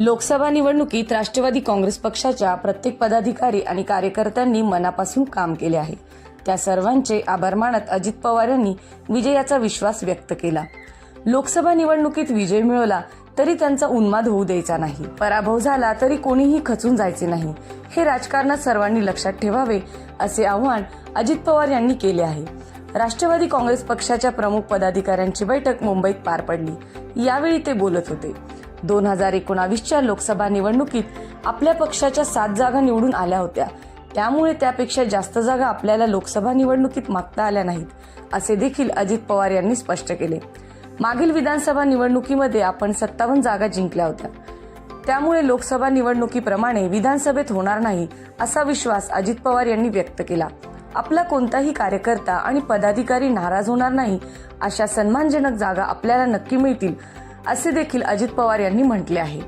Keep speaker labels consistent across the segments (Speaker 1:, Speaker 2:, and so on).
Speaker 1: लोकसभा निवडणुकीत राष्ट्रवादी काँग्रेस पक्षाच्या प्रत्येक पदाधिकारी आणि कार्यकर्त्यांनी मनापासून काम केले आहे. त्या सर्वांचे आभार मानत अजित पवार यांनी विजयाचा विश्वास व्यक्त केला. लोकसभा निवडणुकीत विजय मिळवला तरी त्यांचा उन्माद होऊ द्यायचा नाही. पराभव झाला तरी कोणीही खचून जायचे नाही. हे राजकारणात सर्वांनी लक्षात ठेवावे असे आवाहन अजित पवार यांनी केले आहे. राष्ट्रवादी काँग्रेस पक्षाच्या प्रमुख पदाधिकाऱ्यांची बैठक मुंबईत पार पडली. यावेळी ते बोलत होते. दोन हजार एकोणावीसच्या लोकसभा निवडणुकीत आपल्या पक्षाच्या सात जागा निवडून आल्या होत्या. त्यामुळे त्यापेक्षा जास्त जागा आपल्याला लोकसभा निवडणुकीत मागता आल्या नाहीत असे देखील अजित पवार यांनी स्पष्ट केले. मागील विधानसभा निवडणुकीमध्ये आपण सत्तावन्न जागा जिंकल्या होत्या. त्यामुळे लोकसभा निवडणुकीप्रमाणे विधानसभेत होणार नाही असा विश्वास अजित पवार यांनी व्यक्त केला. आपला कोणताही कार्यकर्ता आणि पदाधिकारी नाराज होणार नाही अशा सन्मानजनक जागा आपल्याला नक्की मिळतील असे देखील अजित पवार यांनी म्हटले आहे.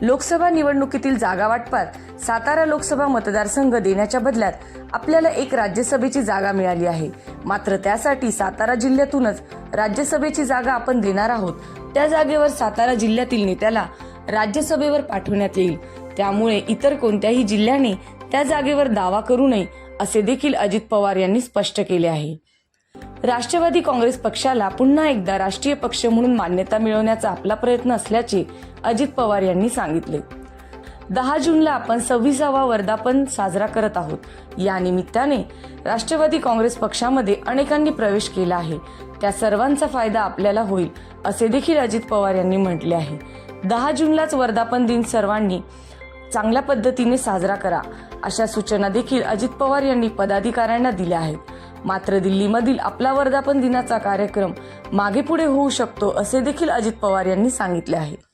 Speaker 1: लोकसभा निवडणुकीतील जागा वाटपात सातारा लोकसभा मतदारसंघ देण्याच्या बदल्यात आपल्याला एक राज्यसभेची जागा मिळाली आहे. मात्र त्यासाठी सातारा जिल्ह्यातूनच राज्यसभेची जागा आपण देणार आहोत. त्या जागेवर सातारा जिल्ह्यातील नेत्याला राज्यसभेवर पाठवण्यात येईल. त्यामुळे इतर कोणत्याही जिल्ह्याने त्या जागेवर दावा करू नये असे देखील अजित पवार यांनी स्पष्ट केले आहे. राष्ट्रवादी काँग्रेस पक्षाला पुन्हा एकदा राष्ट्रीय पक्ष म्हणून मान्यता मिळवण्याचा आपला प्रयत्न असल्याचे अजित पवार यांनी सांगितले. दहा जूनला आपण सव्वीसावा वर्धापन साजरा करत आहोत. या निमित्ताने राष्ट्रवादी काँग्रेस पक्षामध्ये अनेकांनी प्रवेश केला आहे. त्या सर्वांचा फायदा आपल्याला होईल असे देखील अजित पवार यांनी म्हटले आहे. दहा जूनलाच वर्धापन दिन सर्वांनी चांगल्या पद्धतीने साजरा करा अशा सूचना देखील अजित पवार यांनी पदाधिकाऱ्यांना दिल्या आहेत. मात्र दिल्लीमधील आपला वर्धापन दिनाचा कार्यक्रम मागे पुढे होऊ शकतो असे देखील अजित पवार यांनी सांगितले आहे.